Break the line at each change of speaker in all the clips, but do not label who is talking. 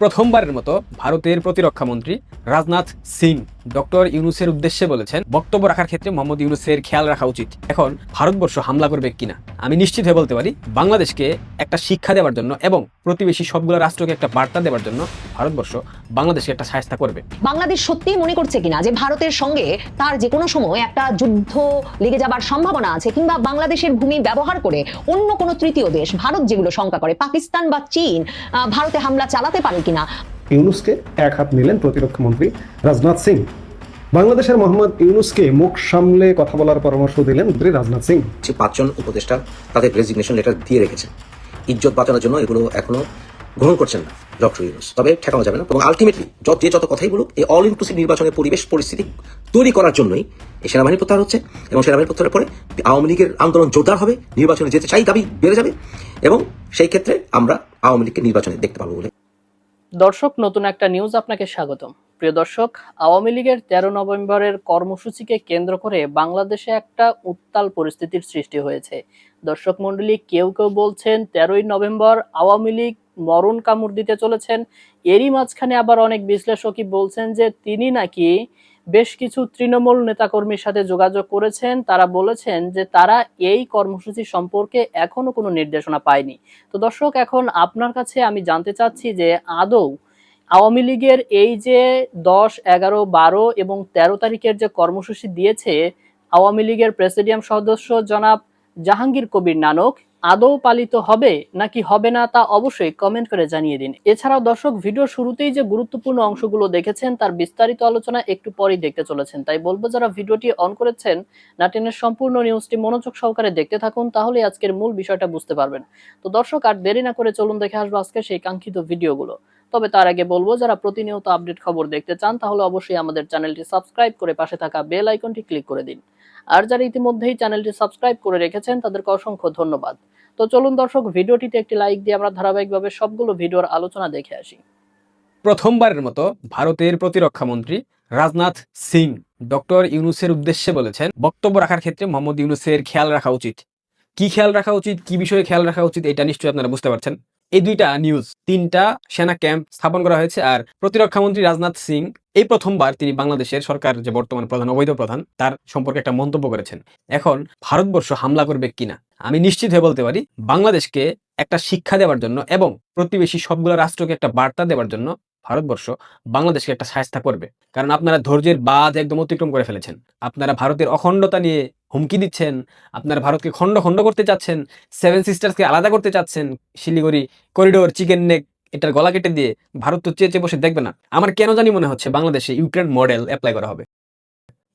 প্রথমবারের মতো ভারতের প্রতিরক্ষা মন্ত্রী রাজনাথ সিং ডক্টর ইউনুসের উদ্দেশ্যে বলেছেন বক্তব্য রাখার ক্ষেত্রে মোহাম্মদ ইউনুসের খেয়াল রাখা উচিত। এখন ভারতবর্ষ হামলা করবে কিনা আমি নিশ্চিত হয়ে বলতে পারি বাংলাদেশকে একটা শিক্ষা দেওয়ার জন্য এবং প্রতিবেশী সবগুলো রাষ্ট্রকে একটা বার্তা দেওয়ার জন্য ভারতবর্ষ বাংলাদেশকে একটা সাহায্য করবে।
বাংলাদেশ সত্যিই মনে করছে কিনা যে ভারতের সঙ্গে তার যে কোনো সময় একটা যুদ্ধ লেগে যাবার সম্ভাবনা আছে কিংবা বাংলাদেশের ভূমি ব্যবহার করে অন্য কোনো তৃতীয় দেশ ভারত যেগুলো শঙ্কা করে পাকিস্তান বা চীন আহ, ভারতে হামলা চালাতে পারে কিনা?
ইউনুসকে এক হাত নিলেন প্রতিরক্ষা মন্ত্রী রাজনাথ সিং। বাংলাদেশের মোহাম্মদ ইউনুসকে মুখ সামলে কথা বলার পরামর্শ দিলেন মন্ত্রী রাজনাথ সিং।
যে পাঁচজন উপদেষ্টা তাদের রেজিগনেশন লেটার দিয়ে রেখেছেন। ইজ্জত বাঁচানোর জন্য এগুলো এখনও গ্রহণ করছেন না ডক্টর ইউনুস। তবে ঠেকানো যাবে না এবং আলটিমেটলি যত যে যত কথাই বলুক এই অল ইনক্লুসিভ নির্বাচনের পরিবেশ পরিস্থিতি তৈরি করার জন্যই এই সেনাবাহিনী প্রত্যাহার হচ্ছে এবং সেনাবাহিনী প্রত্যাহারের পরে আওয়ামী লীগের আন্দোলন জোরদার হবে নির্বাচনে যেতে চাই দাবি বেড়ে যাবে এবং সেই ক্ষেত্রে আমরা আওয়ামী লীগকে নির্বাচনে দেখতে পাবো বলে।
দর্শক নতুন একটা নিউজ আপনাকে স্বাগতম। প্রিয় দর্শক, আওয়ামী লীগের তেরো নভেম্বরের কর্মসূচিকে কেন্দ্র করে বাংলাদেশে একটা উত্তাল পরিস্থিতির সৃষ্টি হয়েছে। দর্শক মণ্ডলী, কেউ কেউ বলছেন তেরোই নভেম্বর আওয়ামী লীগ মরণ কামড় দিতে চলেছেন। এরই মাঝখানে আবার অনেক বিশ্লেষকই বলছেন যে তিনি নাকি বেশ কিছু তৃণমূল নেতাকর্মীর সাথে যোগাযোগ করেছেন। তারা বলেছেন যে তারা এই কর্মসূচি সম্পর্কে এখনও কোনো নির্দেশনা পায়নি। তো দর্শক, এখন আপনার কাছে আমি জানতে চাচ্ছি যে আদৌ আওয়ামী লীগের এই যে দশ, এগারো, বারো এবং তেরো তারিখের যে কর্মসূচি দিয়েছে, আওয়ামী লীগের প্রেসিডিয়াম সদস্য জনাব জাহাঙ্গীর কবির নানক, আদৌ পালিত হবে নাকি হবে না তা অবশ্যই কমেন্ট করে জানিয়ে দিন। এছাড়াও দর্শক ভিডিও শুরুতেই যে গুরুত্বপূর্ণ অংশগুলো দেখেছেন, তার বিস্তারিত আলোচনা একটু পরেই দেখতে চলেছেন। তাই বলব, যারা ভিডিওটি অন করেছেন, নাটিনের সম্পূর্ণ নিউজটি মনোযোগ সহকারে দেখতে থাকুন তাহলে আজকের মূল বিষয়টা বুঝতে পারবেন। তো দর্শক, আর দেরি না করে চলুন দেখে আসব আজকে সেই কাঙ্ক্ষিত ভিডিওগুলো তবে তার আগে বলব, যারা প্রতিনিয়ত আপডেট খবর দেখতে চান, তাহলে অবশ্যই আমাদের চ্যানেলটি সাবস্ক্রাইব করে পাশে থাকা বেল আইকনটি ক্লিক করে দিন। আর যারা ইতিমধ্যেই চ্যানেলটি সাবস্ক্রাইব করে রেখেছেন, তাদেরকে অসংখ্য ধন্যবাদ। তো চলুন দর্শক, ভিডিওটিতে একটি লাইক দিয়ে আমরা ধারাবাহিকভাবে সবগুলো ভিডিওর আলোচনা দেখে আসি।
প্রথমবারের মতো ভারতের প্রতিরক্ষা মন্ত্রী রাজনাথ সিং ডক্টর ইউনুসের উদ্দেশ্যে বলেছেন, বক্তব্য রাখার ক্ষেত্রে মোহাম্মদ ইউনুসের খেয়াল রাখা উচিত। কি খেয়াল রাখা উচিত? কি বিষয়ে খেয়াল রাখা উচিত? এটা নিশ্চয়ই আপনারা বুঝতে পারছেন। এই দুইটা নিউজ তিনটা সেনা ক্যাম্প স্থাপন করা হয়েছে আর প্রতিরক্ষা মন্ত্রী রাজনাথ সিং এই প্রথমবার তিনি বাংলাদেশের সরকার, যে বর্তমান প্রধান, অবৈধ প্রধান, তার সম্পর্কে একটা মন্তব্য করেছেন। এখন ভারতবর্ষ হামলা করবে কিনা? আমি নিশ্চিত হয়ে বলতে পারি, বাংলাদেশকে একটা শিক্ষা দেওয়ার জন্য এবং প্রতিবেশী সবগুলো রাষ্ট্রকে একটা বার্তা দেওয়ার জন্য ভারতবর্ষ বাংলাদেশকে একটা সাহায্য করবে। কারণ আপনারা ধৈর্যের বাঁধ একদম অতিক্রম করে ফেলেছেন। আপনারা ভারতের অখণ্ডতা নিয়ে হুমকি দিচ্ছেন, আপনার ভারতকে খণ্ড খণ্ড করতে চাচ্ছেন সেভেন সিস্টার্সকে আলাদা করতে চাচ্ছেন, শিলিগুড়ি করিডোর চিকেন নেক এটার গলা কেটে দিয়ে ভারত তো চেয়ে চেয়ে বসে দেখবে না। আমার কেন জানি মনে হচ্ছে বাংলাদেশে ইউক্রেন মডেল অ্যাপ্লাই করা হবে।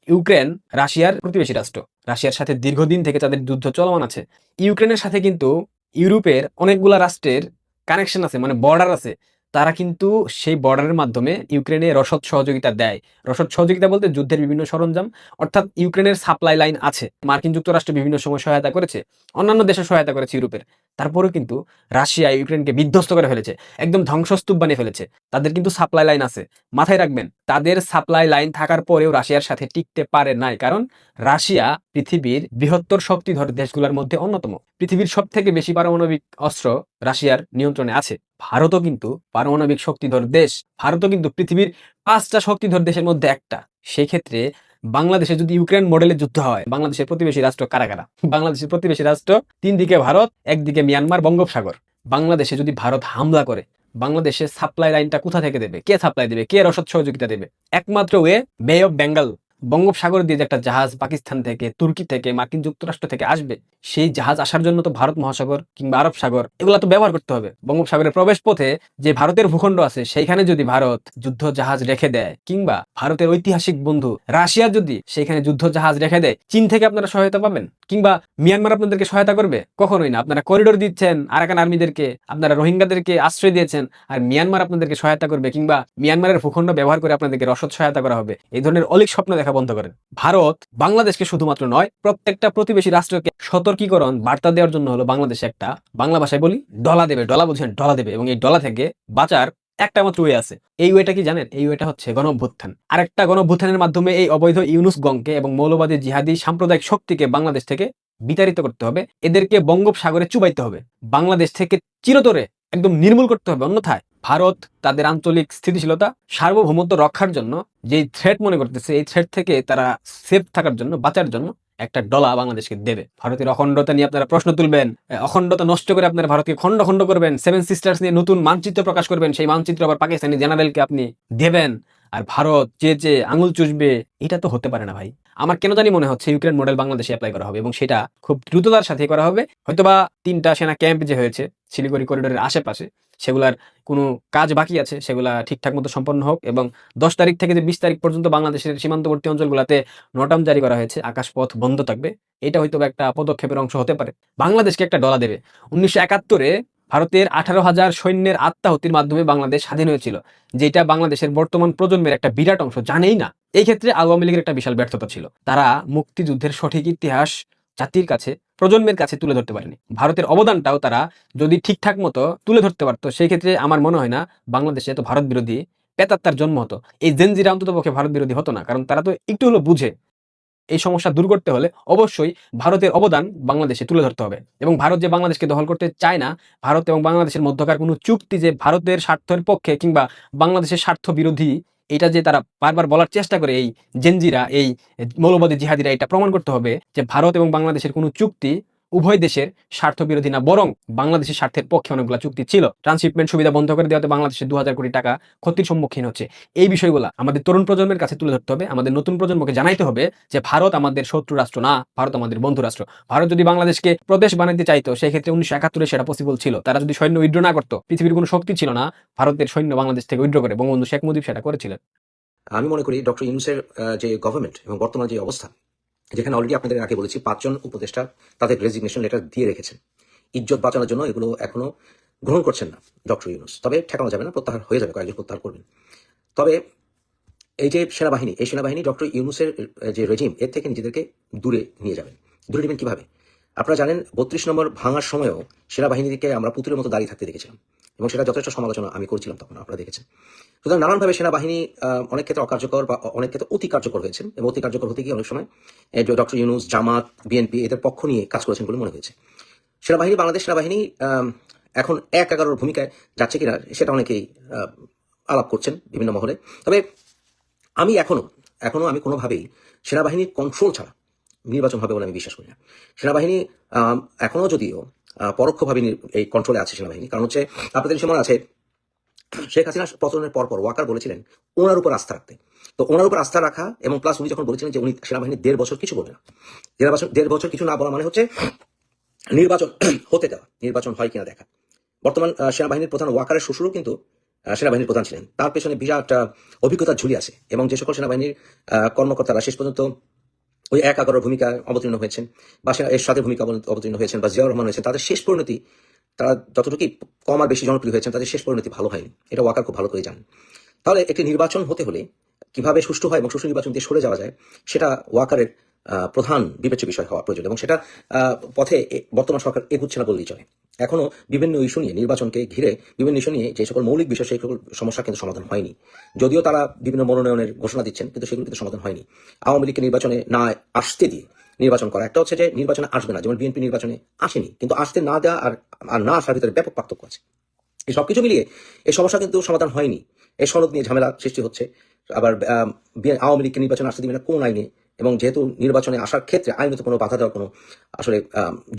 ইউক্রেন রাশিয়ার প্রতিবেশী রাষ্ট্র, রাশিয়ার সাথে দীর্ঘদিন থেকে তাদের যুদ্ধ চলমান আছে। ইউক্রেনের সাথে কিন্তু ইউরোপের অনেকগুলা রাষ্ট্রের কানেকশন আছে মানে বর্ডার আছে। তারা কিন্তু সেই বর্ডারের মাধ্যমে ইউক্রেনে রসদ সহযোগিতা দেয়। রসদ সহযোগিতা বলতে যুদ্ধের বিভিন্ন সরঞ্জাম, অর্থাৎ ইউক্রেনের সাপ্লাই লাইন আছে। মার্কিন যুক্তরাষ্ট্র বিভিন্ন সময় সহায়তা করেছে। অন্যান্য দেশে সহায়তা করেছে ইউরোপের। তারপরেও কিন্তু রাশিয়া ইউক্রেনকে বিধ্বস্ত করে ফেলেছে, একদম ধ্বংসস্তূপ বানিয়ে ফেলেছে। তাদের কিন্তু সাপ্লাই লাইন আছে। মাথায় রাখবেন, তাদের সাপ্লাই লাইন থাকার পরেও রাশিয়ার সাথে টিকতে পারে নাই, কারণ রাশিয়া পৃথিবীর বৃহত্তর শক্তিধর দেশগুলোর মধ্যে অন্যতম। পৃথিবীর সব থেকে বেশি পারমাণবিক অস্ত্র রাশিয়ার নিয়ন্ত্রণে আছে। ভারতও কিন্তু পারমাণবিক শক্তিধর দেশ। ভারতও কিন্তু পৃথিবীর পাঁচটা শক্তিধর দেশের মধ্যে একটা। সেই ক্ষেত্রে বাংলাদেশে যদি ইউক্রেন মডেলে যুদ্ধ হয়, বাংলাদেশের প্রতিবেশী রাষ্ট্র কারা কারা? বাংলাদেশের প্রতিবেশী রাষ্ট্র, তিন দিকে ভারত, একদিকে মিয়ানমার, বঙ্গোপসাগর। বাংলাদেশে যদি ভারত হামলা করে, বাংলাদেশের সাপ্লাই লাইনটা কোথা থেকে দেবে? কে সাপ্লাই দেবে? কে রসদ সহযোগিতা দেবে? একমাত্র ওয়ে বে অফ বেঙ্গল বঙ্গোপসাগর দিয়ে যে একটা জাহাজ পাকিস্তান থেকে, তুর্কি থেকে, মার্কিন যুক্তরাষ্ট্র থেকে আসবে, সেই জাহাজ আসার জন্য তো ভারত মহাসাগর কিংবা আরব সাগর এগুলো তো ব্যবহার করতে হবে। বঙ্গোপসাগরের প্রবেশ পথে যে ভারতের ভূখণ্ড আছে, সেইখানে যদি ভারত যুদ্ধ জাহাজ রেখে দেয়, কিংবা ভারতের ঐতিহাসিক বন্ধু রাশিয়া যদি সেখানে যুদ্ধ জাহাজ রেখে দেয়, চীন থেকে আপনারা সহায়তা পাবেন? কিংবা মিয়ানমার আপনাদেরকে সহায়তা করবে? কখনোই না। আপনারা করিডোর দিচ্ছেন, আরাকান আর্মিদেরকে, আপনারা রোহিঙ্গাদেরকে আশ্রয় দিয়েছেন, আর মিয়ানমার আপনাদেরকে সহায়তা করবে, কিংবা মিয়ানমারের ভূখণ্ড ব্যবহার করে আপনাদেরকে রসদ সহায়তা করা হবে। এই ধরনের অলিক স্বপ্ন দেখা বন্ধ করেন। ভারত বাংলাদেশকে শুধুমাত্র নয়, প্রত্যেকটা প্রতিবেশী রাষ্ট্রকে সতর্কীকরণ, বার্তা দেওয়ার জন্য হলো বাংলাদেশ একটা বাংলা ভাষায় বলি, ডলা দেবে, ডলা বুঝেন ডলা দেবে এবং এই ডলা থেকে বাঁচার একটা মাত্র ওয়ে আছে। এই ওয়েটা কি জানেন? এই ওয়েটা হচ্ছে গণঅভ্যুত্থান। আরেকটা গণঅভ্যুত্থানের মাধ্যমে এই অবৈধ ইউনুস গংকে এবং মৌলবাদী জিহাদি সাম্প্রদায়িক শক্তিকে বাংলাদেশ থেকে বিতাড়িত করতে হবে। এদেরকে বঙ্গোপসাগরে চুবাইতে হবে। বাংলাদেশ থেকে চিরতরে একদম নির্মূল করতে হবে। অন্যথায় ভারত তাদের আঞ্চলিক স্থিতিশীলতা, সার্বভৌমত্ব রক্ষার জন্য যে থ্রেট মনে করতেছে, এই থ্রেট থেকে তারা সেফ থাকার জন্য, বাঁচার জন্য একটা ডলা বাংলাদেশকে দেবে। ভারতের অখণ্ডতা নিয়ে আপনারা প্রশ্ন তুলবেন অখণ্ডতা নষ্ট করে আপনারা ভারতকে খণ্ড খণ্ড করবেন সেভেন সিস্টার্স নিয়ে নতুন মানচিত্র প্রকাশ করবেন, সেই মানচিত্র আবার পাকিস্তানি জেনারেলকে আপনি দেবেন। আর ভারত যে যে আঙুল চুষবে, এটা তো হতে পারে না ভাই। আমার কেন জানি মনে হচ্ছে ইউক্রেন মডেল বাংলাদেশে অ্যাপ্লাই করা হবে এবং সেটা খুব দ্রুততার সাথে করা হবে। হয়তোবা তিনটা সেনা ক্যাম্প যে হয়েছে শিলিগুড়ি করিডোরের আশেপাশে, সেগুলার কোনো কাজ বাকি আছে, সেগুলা ঠিকঠাক মতো সম্পন্ন হোক এবং দশ তারিখ থেকে যে বিশ তারিখ পর্যন্ত বাংলাদেশের সীমান্তবর্তী অঞ্চলগুলোতে নটাম জারি করা হয়েছে, আকাশপথ বন্ধ থাকবে, এটা হয়তো একটা পদক্ষেপের অংশ হতে পারে। বাংলাদেশকে একটা ডলা দেবে। উনিশশো একাত্তরে ভারতের আঠারো হাজার সৈন্যের আত্মাহুতির মাধ্যমে বাংলাদেশ স্বাধীন হয়েছিল, যেটা বাংলাদেশের বর্তমান প্রজন্মের একটা বিরাট অংশ জানেই না। এই ক্ষেত্রে আওয়ামী লীগের একটা বিশাল ব্যর্থতা ছিল। তারা মুক্তিযুদ্ধের সঠিক ইতিহাস, জাতির কাছে প্রজন্মের কাছে তুলে ধরতে পারেনি। ভারতের অবদানটাও তারা যদি ঠিকঠাক মতো তুলে ধরতে পারতো, সেই ক্ষেত্রে আমার মনে হয় না বাংলাদেশে এত ভারত বিরোধী পেতাত্তার জন্ম হতো। এই জেনজিরা অন্তত পক্ষে ভারত বিরোধী হতো না, কারণ তারা তো একটু হলো বুঝে এই সমস্যা দূর করতে হলে অবশ্যই ভারতের অবদান বাংলাদেশে তুলে ধরতে হবে। এবং ভারত যে বাংলাদেশকে দখল করতে চায় না, ভারত এবং বাংলাদেশের মধ্যকার কোনো চুক্তি যে ভারতের স্বার্থের পক্ষে কিংবা বাংলাদেশের স্বার্থ বিরোধী এটা যে তারা বারবার বলার চেষ্টা করে এই জেনজিরা, এই মৌলবাদী জিহাদিরা এটা প্রমাণ করতে হবে যে ভারত এবং বাংলাদেশের কোনো চুক্তি উভয় দেশের স্বার্থ বিরোধী না, বরং বাংলাদেশের স্বার্থের পক্ষে অনেকগুলো চুক্তি ছিল। ট্রান্সশিপমেন্ট সুবিধা বন্ধ করে দেওয়াতে বাংলাদেশের দু হাজার কোটি টাকা ক্ষতির সম্মুখীন হচ্ছে। এই বিষয়গুলো আমাদের তরুণ প্রজন্মের কাছে তুলে ধরতে হবে। আমাদের নতুন প্রজন্মকে জানাইতে হবে যে ভারত আমাদের শত্রু রাষ্ট্র না, ভারত আমাদের বন্ধু রাষ্ট্র। ভারত যদি বাংলাদেশকে প্রদেশ বানাইতে চাইতো সেই ক্ষেত্রে উনিশশো একাত্তরে সেটা পসিবল ছিল। তারা যদি সৈন্য উইড্র না করতো, পৃথিবীর কোনো শক্তি ছিল না, ভারতের সৈন্য বাংলাদেশ থেকে উইড্র করে। বঙ্গবন্ধু শেখ মুজিব সেটা করেছিলেন।
আমি মনে করি ডক্টর ইউনুসের যে গভর্নমেন্ট এবং বর্তমান যে অবস্থা যেখানে অলরেডি আপনাদের আগে বলেছি পাঁচজন উপদেষ্টা তাদের রেজিগনেশন লেটার দিয়ে রেখেছেন। ইজ্জত বাঁচানোর জন্য এগুলো এখনও গ্রহণ করছেন না ডক্টর ইউনুস। তবে ঠেকানো যাবে না, প্রত্যাহার হয়ে যাবে, কয়েকজন প্রত্যাহার করবেন। তবে এই যে সেনাবাহিনী, এই সেনাবাহিনী ডক্টর ইউনুসের যে রেজিম এর থেকে নিজেদেরকে দূরে নিয়ে যাবেন। দূরে নেবেন কীভাবে? আপনারা জানেন, বত্রিশ নম্বর ভাঙার সময়ও সেনাবাহিনীকে আমরা পুতুলের মতো দাঁড়িয়ে থাকতে দেখেছিলাম। এবং সেটা যথেষ্ট সমালোচনা আমি করছিলাম তখন আপনারা দেখেছেন। সুতরাং নানানভাবে সেনাবাহিনী অনেক ক্ষেত্রে অকার্যকর বা অনেক ক্ষেত্রে অতি কার্যকর হয়েছে। এবং অতি কার্যকর হতে গিয়ে অনেক সময় ডক্টর ইউনুস জামাত বিএনপি এদের পক্ষ নিয়ে কাজ করেছেন বলে মনে হয়েছে। সেনাবাহিনী বাংলাদেশ সেনাবাহিনী এখন এক এগারোর ভূমিকায় যাচ্ছে কিনা সেটা অনেকেই আলাপ করছেন বিভিন্ন মহলে। তবে আমি এখনও এখনও আমি কোনোভাবেই সেনাবাহিনীর কন্ট্রোল ছাড়া নির্বাচন হবে বলে আমি বিশ্বাস করি না। সেনাবাহিনী আম, এখনও যদিও পরোক্ষভাবে এই কন্ট্রোলে আছে সেনাবাহিনী। কারণ হচ্ছে, আপনাদের সময় আছে, শেখ হাসিনা পতনের পর পর ওয়াকার বলেছিলেন, ওনার উপর আস্থা রাখতে। তো ওনার উপর আস্থা রাখা এবং প্লাস উনি যখন বলেছিলেন যে উনি সেনাবাহিনী দেড় বছর কিছু বলবে না, দেড় বছর দেড় বছর কিছু না বলা মানে হচ্ছে নির্বাচন হতে দেওয়া, নির্বাচন হয় কিনা দেখা। বর্তমান সেনাবাহিনীর প্রধান ওয়াকারের শ্বশুরও কিন্তু সেনাবাহিনীর প্রধান ছিলেন। তার পেছনে বিরাট অভিজ্ঞতা ঝুলি আছে এবং যে সকল সেনাবাহিনীর কর্মকর্তারা শেষ পর্যন্ত ওই এক এগারোর ভূমিকা অবতীর্ণ হয়েছেন, বা এর সাথে ভূমিকা অবতীর্ণ- হয়েছেন, বা জিয়াউর রহমান হয়েছেন, তাদের শেষ পরিণতি, তারা যতটুকুই কম আর বেশি জনপ্রিয় হয়েছেন, তাদের শেষ পরিণতি ভালো হয়নি। এটা ওয়াকার খুব ভালো করে জানেন। তাহলে একটি নির্বাচন হতে হলে কীভাবে সুষ্ঠু হয় এবং সুষ্ঠু নির্বাচন দিয়ে সরে যাওয়া যায়, সেটা ওয়াকারের প্রধান বিবেচ্য বিষয় হওয়া প্রয়োজন এবং সেটা পথে বর্তমান সরকার এগুচ্ছে না বললেই চলে। এখনও বিভিন্ন ইস্যু নিয়ে, নির্বাচনকে ঘিরে বিভিন্ন ইস্যু নিয়ে যে সকল মৌলিক বিষয়, সেই সকল সমস্যা কিন্তু সমাধান হয়নি। যদিও তারা বিভিন্ন মনোনয়নের ঘোষণা দিচ্ছেন, কিন্তু সেগুলো কিন্তু সমাধান হয়নি। আওয়ামী লীগকে নির্বাচনে না আসতে দিয়ে নির্বাচন করা। একটা হচ্ছে যে নির্বাচনে আসবে না, যেমন বিএনপি নির্বাচনে আসেনি, কিন্তু আসতে না দেওয়া আর আর না আসার ভিতরে ব্যাপক পার্থক্য আছে। এই সবকিছু মিলিয়ে এই সমস্যা কিন্তু সমাধান হয়নি। এই সনদ নিয়ে ঝামেলা সৃষ্টি হচ্ছে। আবার আওয়ামী লীগকে নির্বাচনে আসতে দিবে না কোন আইনে এবং যেহেতু নির্বাচনে আসার ক্ষেত্রে আইনত কোনো বাধা দেওয়ার কোনো, আসলে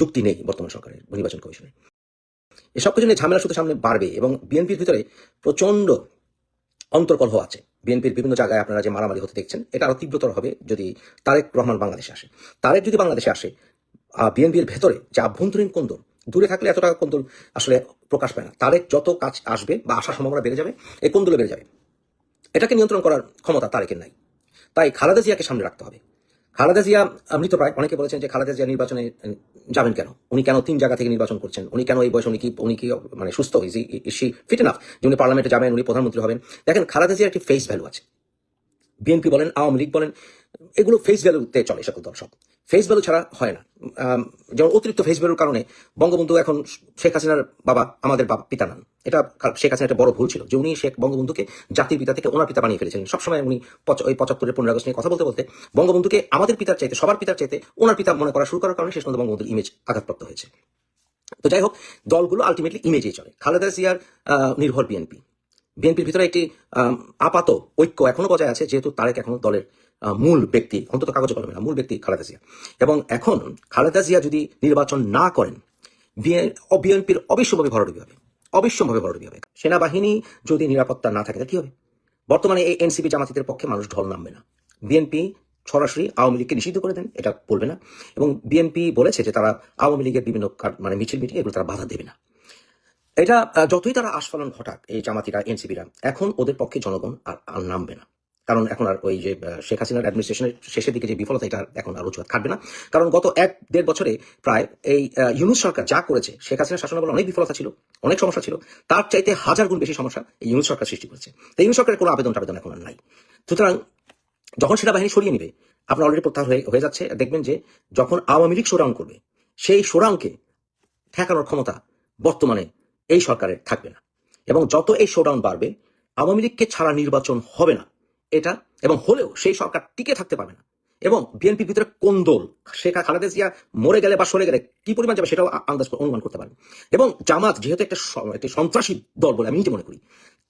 যুক্তি নেই বর্তমান সরকারের, নির্বাচন কমিশনে এসব কিছু নিয়ে ঝামেলা শুধু সামনে বাড়বে এবং বিএনপির ভিতরে প্রচণ্ড অন্তর্কলহ আছে। বিএনপির বিভিন্ন জায়গায় আপনারা যে মারামারি হতে দেখছেন, এটা আরও তীব্রতর হবে যদি তারেক রহমান বাংলাদেশে আসে। তারেক যদি বাংলাদেশে আসে বিএনপির ভেতরে যে আভ্যন্তরীণ কোন্দল, দূরে থাকলে এতটা কোন্দল আসলে প্রকাশ পায় না। তারেক যত কাজ আসবে বা আসার সম্ভাবনা বেড়ে যাবে, এই কোন্দলে বেড়ে যাবে। এটাকে নিয়ন্ত্রণ করার ক্ষমতা তারেকের নাই। তাই খালেদা জিয়াকে সামনে রাখতে হবে। খালেদা জিয়া তো প্রায় অনেকে বলেছেন যে খালেদা জিয়া নির্বাচনে যাবেন কেন? উনি কেন তিন জায়গা থেকে নির্বাচন করছেন? উনি কেন এই বয়সে উনি কি উনি কি মানে সুস্থ? ইসি ফিট এনাফ যে উনি পার্লামেন্টে যাবেন, উনি প্রধানমন্ত্রী হবেন। দেখেন, খালেদা জিয়ার একটি ফেস ভ্যালু আছে। বিএনপি বলেন, আওয়ামী লীগ বলেন, এগুলো ফেস ভ্যালুতে চলে সকল দল সব। ফেস ভ্যালু ছাড়া হয় না। যেমন অতিরিক্ত ফেস ভ্যালুর কারণে বঙ্গবন্ধু এখন শেখ হাসিনার বাবা, আমাদের বাবা, পিতা নান। এটা শেখ হাসিনার একটা বড় ভুল ছিল যে উনি শেখ বঙ্গবন্ধুকে জাতির পিতা থেকে ওনার পিতা বানিয়ে ফেলেছিলেন। সবসময় উনি ওই পঁচাত্তরের পনেরো আগস্ট নিয়ে কথা বলতে বলতে বঙ্গবন্ধুকে আমাদের পিতার চাইতে, সবার পিতার চাইতে ওনার পিতা মনে করা শুরু করার কারণে শেষ পর্যন্ত বঙ্গবন্ধুর ইমেজ আঘাতপ্রাপ্ত হয়েছে। তো যাই হোক, দলগুলো আলটিমেটলি ইমেজেই চলে। খালেদা জিয়ার নির্ভর বিএনপি বিএনপির ভিতরে একটি আপাত ঐক্য এখনও বজায় আছে, যেহেতু তারেক এখনও দলের মূল ব্যক্তি, অন্তত কাগজে কলমে না, মূল ব্যক্তি খালেদা জিয়া। এবং এখন খালেদা জিয়া যদি নির্বাচন না করেন বিএনপির অবিশ্যভাবে ভরাডুবি হবে অবিশ্যভাবে ভরাডুবি হবে। সেনাবাহিনী যদি নিরাপত্তা না থাকে কি হবে? বর্তমানে এই এনসিপি জামাতিদের পক্ষে মানুষ ঢল নামবে না। বিএনপি সরাসরি আওয়ামী লীগকে নিষিদ্ধ করে দেন, এটা বলবে না। এবং বিএনপি বলেছে যে তারা আওয়ামী লীগের বিভিন্ন মানে মিছিল মিটিং এগুলো তারা বাধা দেবে না। এটা যতই তারা আস্ফালন ঘটাক এই জামাতিরা, এনসিপিরা, এখন ওদের পক্ষে জনগণ আর আর নামবে না। কারণ এখন আর ওই যে শেখ হাসিনার অ্যাডমিনিস্ট্রেশনের শেষের দিকে যে বিফলতা, এটা এখন আর অজুহাত খাটবে না। কারণ গত এক, দেড় বছরে প্রায় এই ইউনুস সরকার যা করেছে, শেখ হাসিনার শাসনামলে অনেক বিফলতা ছিল, অনেক সমস্যা ছিল, তার চাইতে হাজার গুণ বেশি সমস্যা এই ইউনুস সরকার সৃষ্টি করেছে। তো ইউনুস সরকারের কোনো আবেদন টাবেদন এখন আর নাই। সুতরাং যখন সেনাবাহিনী সরিয়ে নিবে, আপনার অলরেডি প্রত্যাহার হয়ে যাচ্ছে, দেখবেন যে যখন আওয়ামী লীগ শোডাউন করবে, সেই শোডাউনকে ঠেকানোর ক্ষমতা বর্তমানে এই সরকারের থাকবে না। এবং যত এই শোডাউন বাড়বে, আওয়ামী লীগকে ছাড়া নির্বাচন হবে না। এটা এবং হলেও সেই সরকার টিকে থাকতে পারবে না। এবং বিএনপির ভিতরে কোন দল? শেখ খালেদা জিয়া মরে গেলে বা সরে গেলে কি পরিমাণ যাবে সেটাও আন্দাজ অনুমান করতে পারেন এবং জামাত যেহেতু একটা একটি সন্ত্রাসী দল বলে আমি নিজে মনে করি,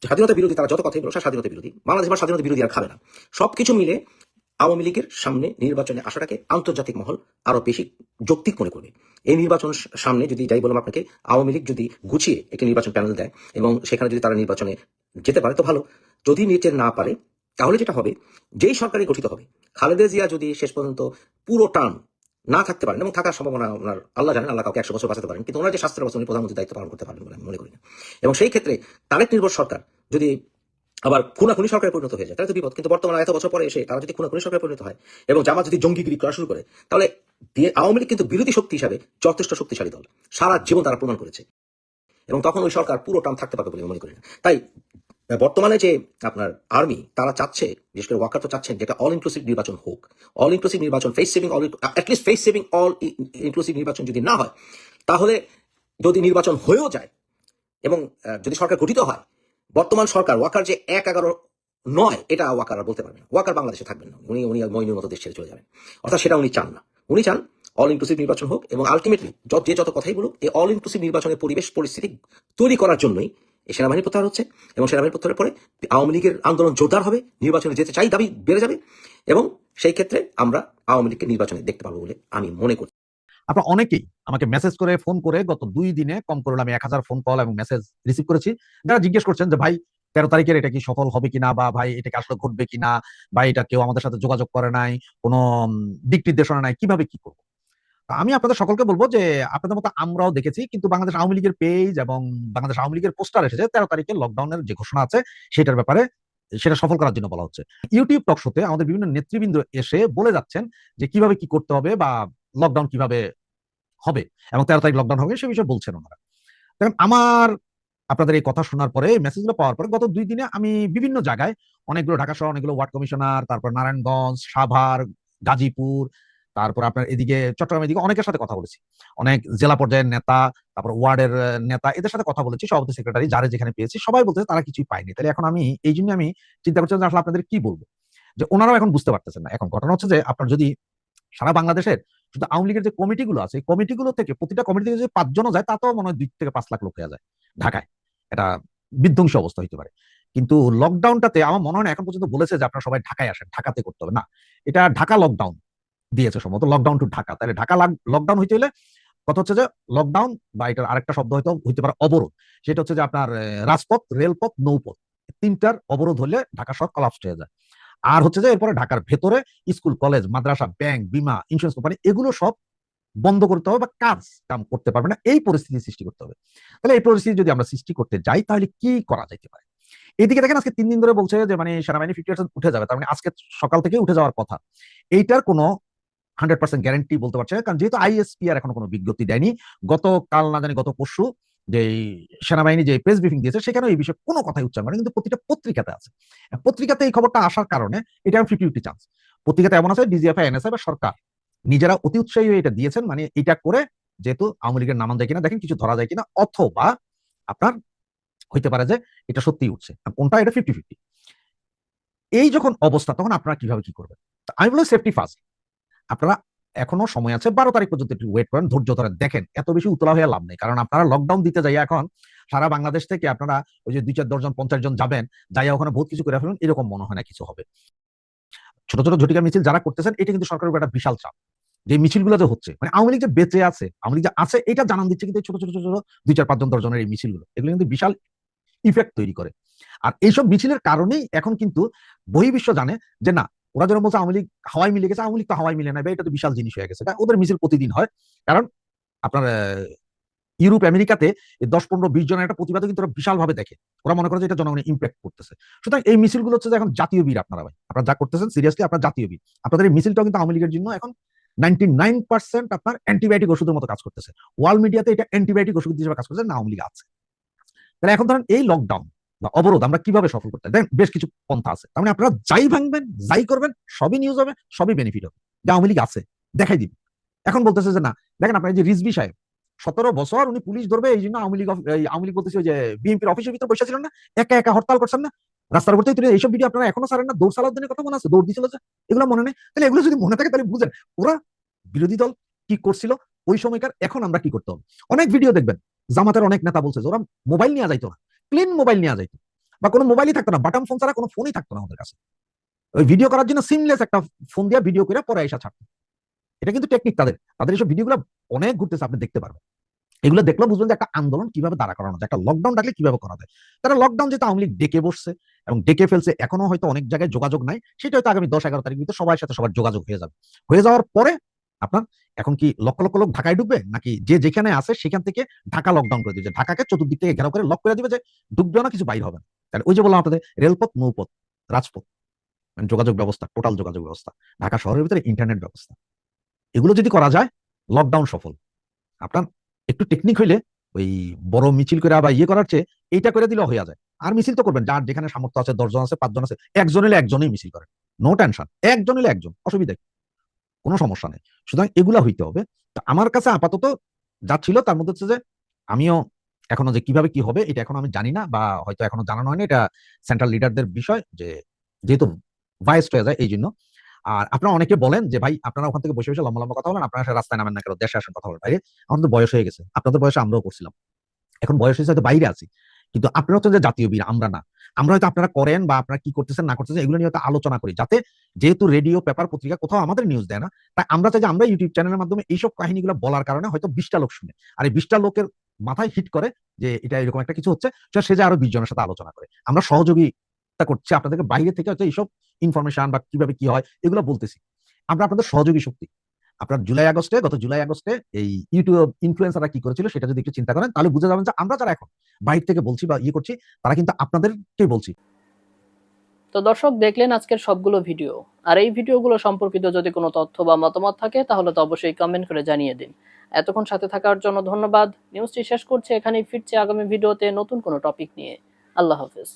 স্বাধীনতা বিরোধী তারা যত কথাই বলো স্বাধীনতা বিরোধী। বাংলাদেশ বা স্বাধীনতা বিরোধী আর খাবে না। সবকিছু মিলে আওয়ামী লীগের সামনে নির্বাচনে আসাটাকে আন্তর্জাতিক মহল আরও বেশি যৌক্তিক মনে করবে। এই নির্বাচন সামনে যদি যাই বললাম আপনাকে, আওয়ামী লীগ যদি গুছিয়ে একটি নির্বাচন প্যানেল দেয় এবং সেখানে যদি তারা নির্বাচনে যেতে পারে, তো ভালো। যদি নিতে না পারে, তাহলে যেটা হবে, যেই সরকারই গঠিত হবে, খালেদা জিয়া যদি শেষ পর্যন্ত পুরো টার্ম না থাকতে পারেন, এবং থাকার সম্ভাবনা ওনার, আল্লাহ জানেন, আল্লাহ কাউকে একশো বছর বাঁচাতে পারেন, কিন্তু ওনার যে স্বাস্থ্যের অবস্থা উনি প্রধানমন্ত্রী দায়িত্ব পালন করতে পারবেন বলে আমি মনে করি না। এবং সেই ক্ষেত্রে তারেক নির্ভর সরকার যদি আবার খুনাখুনি সরকারে পরিণত হয়ে যায়, তাহলে তো বিপদ। কিন্তু বর্তমানে এত বছর পরে এসে তারা যদি খুনাখুনি সরকারে পরিণত হয়, এবং জামাত যদি জঙ্গিগিরি করা শুরু করে, তাহলে আওয়ামী লীগ কিন্তু বিরোধী শক্তি হিসাবে যথেষ্ট শক্তিশালী দল। সারা জীবন তারা প্রমাণ করেছে। এবং তখন ওই সরকার পুরো টার্ম থাকতে পারবে বলে মনে করি না তাই বর্তমানে যে আপনার আর্মি, তারা চাচ্ছে, বিশেষ করে ওয়াকার তো চাচ্ছেন যেটা অল ইনক্লুসিভ নির্বাচন হোক। অল ইনক্লুসিভ নির্বাচন face saving all at least face saving all inclusive নির্বাচন যদি না হয়, তাহলে যদি নির্বাচন হয়েও যায় এবং যদি সরকার গঠিত হয়, বর্তমান সরকার ওয়াকার যে এক এগারো নয়, এটা ওয়াকার বলতে পারবেন ওয়াকার বাংলাদেশে থাকবেন না উনি উনি মইনুর মতো দেশ ছেড়ে চলে যাবেন। অর্থাৎ সেটা উনি চান না। উনি চান অল ইনক্লুসিভ নির্বাচন হোক এবং আলটিমেটলি যত যে যত কথাই বলুক, এই অল ইনক্লুসিভ নির্বাচনের পরিবেশ, পরিস্থিতি তৈরি করার জন্যই এই সেনাবাহিনী প্রত্যাহার হচ্ছে এবং সেনাবাহিনী প্রত্যাহারের পরে আওয়ামী লীগের আন্দোলন জোরদার হবে, নির্বাচনে যেতে চাই দাবি বেড়ে যাবে এবং সেই ক্ষেত্রে আমরা আওয়ামী লীগকে নির্বাচনে দেখতে পাবো বলে আমি মনে করছি
আপনার অনেকেই আমাকে মেসেজ করে ফোন করে গত দুই দিনে, কম করে আমি এক হাজার ফোন কল এবং মেসেজ রিসিভ করেছি। যারা জিজ্ঞেস করছেন যে, ভাই তেরো তারিখের এটা কি সফল হবে কিনা বা ভাই এটা কি আসলে ঘটবে কিনা বা এটা কেউ আমাদের সাথে যোগাযোগ করে নাই, কোনো দিক নির্দেশনা নাই, কীভাবে কি করব? আমি আপনাদের সকলকে বলব যে আপনাদের মতো আমরাও দেখেছি, কিন্তু বাংলাদেশ আওয়ামী লীগের পেজ এবং বাংলাদেশ আওয়ামী লীগের পোস্টার এসেছে, তেরো তারিখে লকডাউনের যে ঘোষণা আছে, সেটার ব্যাপারে সেটা সফল করার জন্য বলা হচ্ছে। ইউটিউব টক শোতে আমাদের বিভিন্ন নেতৃবৃন্দ এসে বলে যাচ্ছেন যে কীভাবে কি করতে হবে বা লকডাউন কীভাবে হবে এবং তেরো তারিখ লকডাউন হবে, সে বিষয়ে বলছেন ওনারা। দেখেন, আমার আপনাদের এই কথা শোনার পরে মেসেজগুলো পাওয়ার পরে গত দুই দিনে আমি বিভিন্ন জায়গায় অনেকগুলো ঢাকা শহর, অনেকগুলো ওয়ার্ড কমিশনার, তারপর নারায়ণগঞ্জ, সাভার, গাজীপুর, তারপর আপনার এদিকে চট্টগ্রাম এদিকে অনেকের সাথে কথা বলেছি। অনেক জেলা পর্যায়ের নেতা, তারপর ওয়ার্ডের নেতা, এদের সাথে কথা বলেছি। সভাপতি সেক্রেটারি যারা যেখানে পেয়েছি, সবাই বলতেছে তারা কিছুই পায়নি। তাহলে এখন আমি এই জন্য আমি চিন্তা করছি যে আসলে আপনাদের কি বলব? যে ওনারাও এখন বুঝতে পারতেছেন না। এখন ঘটনা হচ্ছে যে আপনার যদি সারা বাংলাদেশের শুধু আওয়ামী লীগের যে কমিটিগুলো আছে কমিটিগুলো থেকে প্রতিটা কমিটি থেকে যদি পাঁচজনও যায়, তাতেও মনে হয় দুই থেকে পাঁচ লাখ লোক হয়ে যায় ঢাকায়। এটা বিধ্বংসী অবস্থা হইতে পারে। কিন্তু লকডাউনটাতে আমার মনে হয় এখন পর্যন্ত বলেছে যে আপনারা সবাই ঢাকায় আসেন, ঢাকাতে করতে হবে। না, এটা ঢাকা লকডাউন দিয়েছে সম্ভবত লকডাউন টু ঢাকা। তাহলে ঢাকা লকডাউন হইতে হলে কথা হচ্ছে যে লকডাউন বা এটার আরেকটা শব্দ হয়তো হইতে পারে অবরোধ। সেটা হচ্ছে যে আপনার রাজপথ, রেলপথ, নৌপথ তিনটার অবরোধ হলে ঢাকা শহর কলাপসড হয়ে যায়। আর হচ্ছে যে এরপরে ঢাকার ভেতরে স্কুল কলেজ মাদ্রাসা ব্যাংক বিমা ইন্স্যুরেন্স কোম্পানি এগুলো সব বন্ধ করতে হবে বা কাজ কাম করতে পারবে না, এই পরিস্থিতি সৃষ্টি করতে হবে। তাহলে এই পরিস্থিতি যদি আমরা সৃষ্টি করতে যাই, তাহলে কি করা যেতে পারে? এইদিকে দেখেন আজকে তিন দিন ধরে বলছে যে মানে সেনাবাহিনী ফিফটি পার্সেন্ট উঠে যাবে, তার মানে আজকে সকাল থেকে উঠে যাওয়ার কথা। এইটার কোনো হান্ড্রেড পার্সেন্ট গ্যারান্টি বলতে পারছে কারণ যেহেতু আইএসপি আর এখনও কোনো বিজ্ঞপ্তি দেয়নি, গতকাল না জানি গত পরশু যে সেনাবাহিনী যে প্রেস ব্রিফিং দিয়েছে সেখানে এই বিষয়ে কোনো কথাই উচ্চারণ করে কিন্তু প্রতিটা পত্রিকাতে আছে। পত্রিকাতে এই খবরটা আসার কারণে এটা ফিফটি ফিফটি চান্স পত্রিকাতে এমন আছে ডিজিএফআই এনএসআই বা সরকার। নিজেরা অতি উৎসাহী হয়ে এটা দিয়েছেন মানে এটা করে যেহেতু আওয়ামী লীগের নামান যায় কিনা, দেখেন কিছু ধরা যায় কিনা, অথবা আপনার হইতে পারে যে এটা সত্যি উঠছে। কোনটা? এটা ফিফটি ফিফটি এই যখন অবস্থা, তখন আপনারা কীভাবে কি করবেন? আমি বলি সেফটি ফার্স্ট আপনারা এখনও সময় আছে, বারো তারিখ পর্যন্ত একটু ওয়েট করেন, ধৈর্য ধরে দেখেন। এত বেশি উতলা হয়ে লাভ নেই, কারণ আপনারা লকডাউন দিতে যাই এখন সারা বাংলাদেশ থেকে আপনারা ওই যে দুই চার দশজন পঞ্চাশ জন যাবেন, যাইয়া ওখানে বহুত কিছু করে ফেলুন, এরকম মনে হয় না কিছু হবে। ছোট ছোট ঝটিকা মিছিল যারা করতেছেন, এটা কিন্তু সরকারের একটা বিশাল চাপ। যে মিছিলগুলো যে হচ্ছে মানে আওয়ামী লীগ যে বেঁচে আছে, আওয়ামী লীগ যে আছে, এটা জানান দিচ্ছে কিন্তু ছোট ছোট ছোট ছোট দুই, চার, পাঁচজন, দশজনের এই মিছিলগুলো। এগুলো কিন্তু বিশাল ইফেক্ট তৈরি করে। আর এইসব মিছিলের কারণেই এখন কিন্তু বহির্বিশ্ব জানে যে না, ওরা যেন বলছে আওয়ামী লীগ হাওয়াই মিলে গেছে, আওয়ামী লীগ তো হাওয়াই মিলে না এটা তো বিশাল জিনিস হয়ে গেছে ওদের মিছিল প্রতিদিন হয়। কারণ আপনার ইউরোপ, আমেরিকাতে দশ, পনেরো, বিশ জনের একটা প্রতিবাদও কিন্তু ওরা বিশাল ভাবে দেখে। ওরা মনে করে যে এটা জনগণের ইম্প্যাক্ট করতেছে। সুতরাং এই মিছিলগুলো হচ্ছে এখন জাতীয় বীর আপনারা ভাই। আপনারা যা করতেছেন সিরিয়াসলি আপনার জাতীয় বীর। আপনাদের এই মিছিলটাও কিন্তু আওয়ামী লীগের জন্য এখন নাইনটি আপনার অ্যান্টিবায়োটিক ওষুধের মতো কাজ করতেছে। মিডিয়াতে এটা অ্যান্টিবায়োটিক ওষুধ হিসেবে কাজ লীগ আছে। তাহলে এখন ধরেন এই লকডাউন বা অবরোধ আমরা কীভাবে সফল করতে দেখেন বেশ কিছু পন্থা আছে। তার মানে আপনারা যাই ভাঙবেন, যাই করবেন, সবই নিউজ হবে, সবই বেনিফিট হবে। আওয়ামী লীগ আছে, দেখাই দিন এখন বলতেছে যে না, দেখেন আপনার যে রিজবি সাহেব, সতেরো বছর উনি পুলিশ ধরবে, এই জন্য আওয়ামী লীগ আওয়ামী লীগ বলতেছে যে বিএনপির অফিসের ভিতরে বসে ছিলেন না, একা একা হরতাল করছেন না। রাস্তার উপর থেকে এইসব ভিডিও আপনারা এখনও ছাড়েন না। দৌড় সালাউদ্দিনের কথা মনে আছে? দৌড় দিছিল যে? এগুলো মনে নেই? তাহলে এগুলো যদি মনে থাকে তাহলে বুঝেন, ওরা বিরোধী দল কি করছিল? ওই সময়কার এখন আমরা কি করতে হবে? অনেক ভিডিও দেখবেন, জামাতের অনেক নেতা বলছে ওরা মোবাইল নিয়ে যাইতো না। ক্লিন মোবাইল নিয়ে যাইতো। বা কোনো মোবাইলই থাকতো না বাটন ফোন ছাড়া কোনো ফোনই থাকতো না আমাদের কাছে। ওই ভিডিও করার জন্য সিমলেস একটা ফোন দিয়ে ভিডিও করে পরে এসা ছাড়তো। এটা কিন্তু টেকনিক তাদের। তাদের এইসব ভিডিওগুলো অনেক ঘুরতেছে, আপনি দেখতে পারবেন। এগুলো দেখলেও বুঝবেন যে একটা আন্দোলন কীভাবে দাঁড়া করানো যায়, একটা লকডাউন ডাকলে কীভাবে করা যায়? তারা লকডাউন যেটা আওয়ামী লীগ ডেকে বসছে এবং ডেকে ফেলছে এখনও হয়তো অনেক জায়গায় যোগাযোগ নাই, সেটা হয়তো আগামী দশ এগারো তারিখ ভিতরে সবার সাথে সবার যোগাযোগ হয়ে যাবে। হয়ে যাওয়ার পরে আপনার এখন কি লক্ষ লক্ষ লোক ঢাকায় ঢুকবে? নাকি যে যেখানে আছে সেখান থেকে ঢাকা লকডাউন করে দিবে? ঢাকাকে চতুর্দিক থেকে ঘেরাও করে লক করে দিবে যে ঢুকবে না, কিছু বাইর হবে তাহলে ওই যে বললাম আপনাদের, রেলপথ, নৌপথ, রাজপথ মানে যোগাযোগ ব্যবস্থা টোটাল যোগাযোগ ব্যবস্থা, ঢাকা শহরের ভিতরে ইন্টারনেট ব্যবস্থা, এগুলো যদি করা যায় লকডাউন সফল। আপনার একটু টেকনিক হইলে ওই বড় মিছিল করে বা ইয়ে করার চেয়ে এইটা করে দিলে হয়ে যায়। আর মিছিল তো করবেন। যার যেখানে সামর্থ্য আছে, দশজন আছে, পাঁচজন আছে, একজন এলে একজনই মিছিল করেন নো টেনশন একজন এলে একজন, অসুবিধা কি? কোনো সমস্যা নেই। সুতরাং এগুলা হইতে হবে। তা আমার কাছে আপাতত যা ছিল তার মধ্যে হচ্ছে যে, আমিও এখনও যে কীভাবে কি হবে, এটা এখনও আমি জানি না বা হয়তো এখনও জানানো হয়নি। এটা সেন্ট্রাল লিডারদের বিষয় যে, যেহেতু ভাইস হয়ে যায় এই জন্য আর আপনারা অনেকে বলেন যে, ভাই, আপনারা ওখান থেকে বসে বসে লম্বা লম্বা কথা বলেন। আপনারা রাস্তায় নামেন না কেন? দেশে আসেন, কথা বলেন। বাইরে আমাদের বয়স হয়ে গেছে। আপনাদের বয়সে আমরাও করছিলাম। এখন বয়স হয়েছে, হয়তো বাইরে আছি। কিন্তু আপনারা হচ্ছেন যে জাতীয় বীর, আমরা না। আমরা হয়তো আপনারা করেন বা আপনারা কি করতেছেন, না করতেছেন, এগুলো নিয়ে আলোচনা করি। যাতে যেহেতু রেডিও, পেপার, পত্রিকা কোথাও আমাদের নিউজ দেয় না, তাই আমরা চাই যে আমরা ইউটিউব চ্যানেলের মাধ্যমে এইসব কাহিনীগুলো বলার কারণে হয়তো বিশটা লোক শুনে। আর এই বিশটা লোকের মাথায় হিট করে যে এটা এরকম একটা কিছু হচ্ছে সে যে আরও বিশ জনের সাথে আলোচনা করে। আমরা সহযোগিতা করছি আপনাদেরকে, বাইরে থেকে হয়তো এইসব ইনফরমেশন বা কীভাবে কি হয়, এগুলো বলতেছি। আমরা আপনাদের সহযোগী শক্তি। আপনার জুলাই আগস্টে, গত জুলাই আগস্টে এই ইউটিউব ইনফ্লুয়েন্সাররা কি করেছিল সেটা যদি একটু চিন্তা করেন, তাহলে বুঝে যাবেন যে আমরা যারা এখন বাইরে থেকে বলছি বা ইয়ে করছি, তারা কিন্তু আপনাদেরকেই বলছি।
তো দর্শক, দেখলেন আজকের সবগুলো ভিডিও। আর এই ভিডিওগুলো সম্পর্কিত যদি কোনো তথ্য বা মতামত থাকে, তাহলে তো অবশ্যই কমেন্ট করে জানিয়ে দিন। এতক্ষণ সাথে থাকার জন্য ধন্যবাদ। নিউজটি শেষ করছে, এখানেই ফিরছে আগামী ভিডিওতে নতুন কোনো টপিক নিয়ে। আল্লাহ হাফেজ।